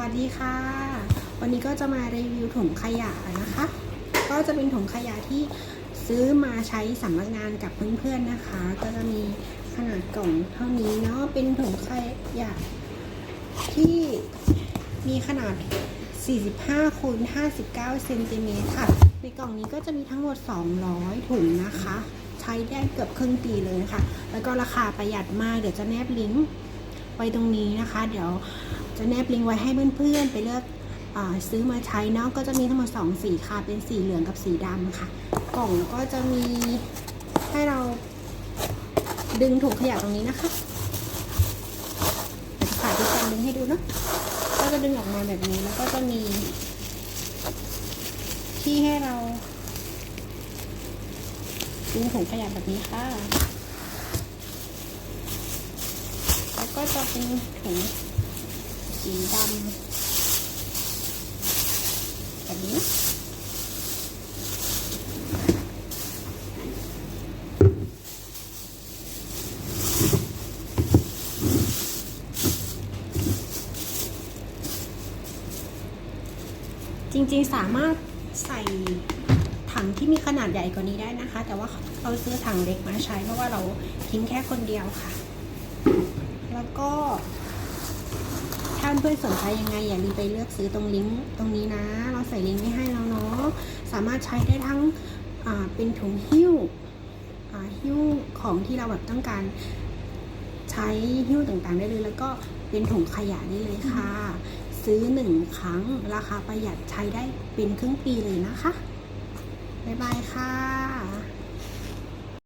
วัสดีค่ะ วันนี้ก็จะมารีวิวถุงขยะนะคะ ก็จะเป็นถุงขยะที่ซื้อมาใช้สำนักงานกับเพื่อนๆนะคะ ก็จะมีขนาดกล่องเท่านี้เนาะ เป็นถุงขยะที่มีขนาด 45คูณ59เซนติเมตรค่ะ ในกล่องนี้ก็จะมีทั้งหมด 200 ถุงนะคะ ใช้ได้เกือบครึ่งปีเลยค่ะ แล้วก็ราคาประหยัดมาก เดี๋ยวจะแนบลิงก์ไว้ตรงนี้นะคะ เดี๋ยว จะแนบลิงก์ไว้ให้เพื่อนๆ ไปเลือกอซื้อมาใช้เนาะก็จะมีทั้งหมด2สีค่ะ เป็นสีเหลืองกับสีดำค่ะ กล่องก็จะมีให้เราดึงถุงขยะตรงนี้นะคะเดี๋ยวจะถ่ายที่การดึงให้ดูเนาะก็จะดึงออกมาแบบนี้แล้วก็จะมี ที่ให้เราดึงถุงขยะแบบนี้ค่ะ แล้วก็จะเป็นถุง สีดำแบบนี้จริงๆสามารถใส่ถังที่มีขนาดใหญ่กว่านี้ได้นะคะ แต่ว่าเราซื้อถังเล็กมาใช้เพราะว่าเราทิ้งแค่คนเดียวค่ะ แล้วก็ ถ้าเพื่อนสนใจยังไง อย่าลืมไปเลือกซื้อตรงลิงก์ตรงนี้นะ เราใส่ลิงก์ไว้ให้แล้วเนาะสามารถใช้ได้ทั้งเป็นถุงหิ้วหิ้วของที่เราแบบต้องการใช้หิ้วต่างๆได้เลย แล้วก็เป็นถุงขยะได้เลยค่ะ ซื้อหนึ่งครั้งราคาประหยัดใช้ได้เป็นครึ่งปีเลยนะคะ บ๊ายบายค่ะ